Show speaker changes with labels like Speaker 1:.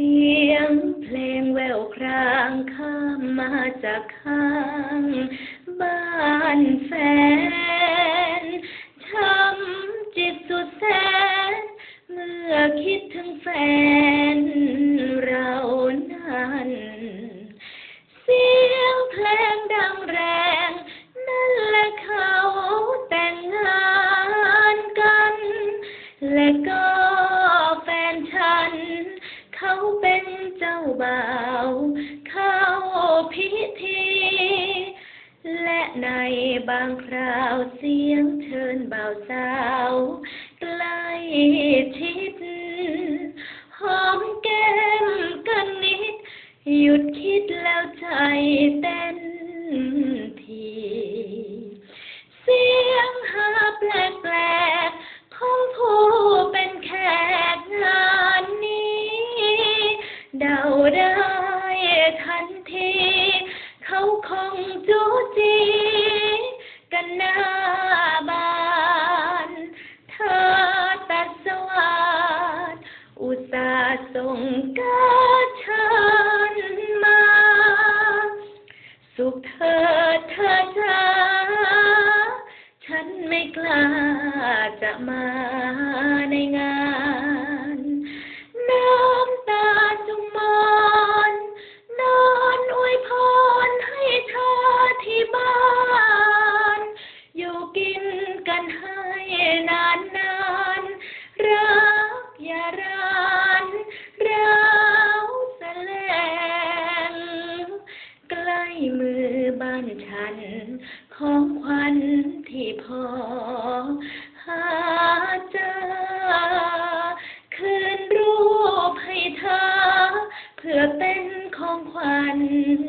Speaker 1: สียงเพลงแววครางข้ามมาจากข้างบ้านแฟน บ่าวเข้าพิธี และในบางคราวเสียงเชิญบ่าวสาวใกล้ชิดหอมแก้มกันนิดหยุดคิด เดาได้ทันที เขาคงจูจีกันหน้าบานเธอตัดสวัสดอุตส่าห์ส่งการดเชิญมา สุขเธอเธอจ้าฉันไม่กล้าจะมาในงาน มือบ้านฉัน ของขวัญที่พอหาเจอ คืนรูปให้เธอ เพื่อเป็นของขวัญวัน